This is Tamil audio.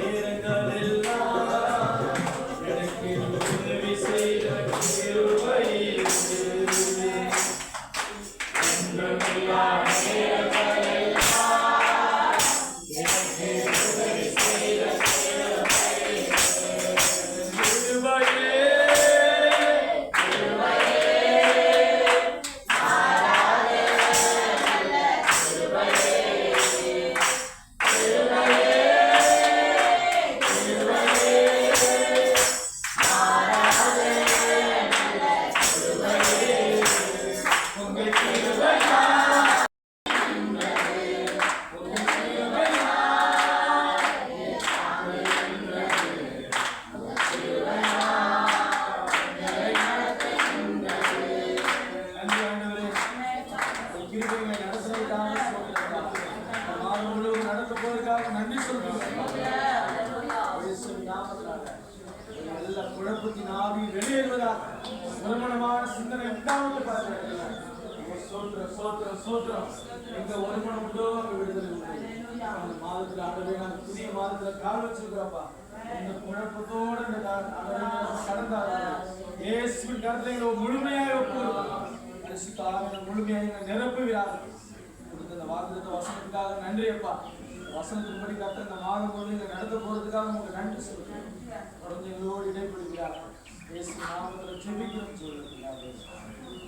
நேரங்களெல்லாம் எனக்கு உதவி செய்த கிருபைகளை நடத்துவதற்காக ஸ்தோத்திரம். இந்த போவதற்காக நன்றி சொல்கிறோம் இயேசுவின் குழப்பத்தின் ஆவி வெளியேறுவதாக ஒருமனமான சிந்தனை உண்டாவது பார்க்கிறேன் சோத்திரம் சோத்திரம் சோத்திரம் எங்க ஒருமனம் உண்டோ அங்க விடுதலை உண்டு அந்த மாதத்துல ஆண்டவே நாங்க புதிய மாதத்துல கால் வச்சிருக்கிறோம்ப்பா இந்த குழப்பத்தோட இந்த கா- இயேசுவின் கருத்தை முழுமையாக ஒப்புக்கொடுக்கிறோம் முழுமையாக நிரப்புகிறார்கள் இந்த வாக்குத்த வசனத்துக்காக நன்றி அப்பா. வசனத்தின்படி கத்த இந்த மாதம் போது இதை நடத்த போறதுக்காக உங்களுக்கு நன்றி சொல்கிறேன் தொடர்ந்து எங்களோடு இடைப்படுகிறார் பேசி நாமத்தில் செபிக்கிறோம் சொல்லுங்கள்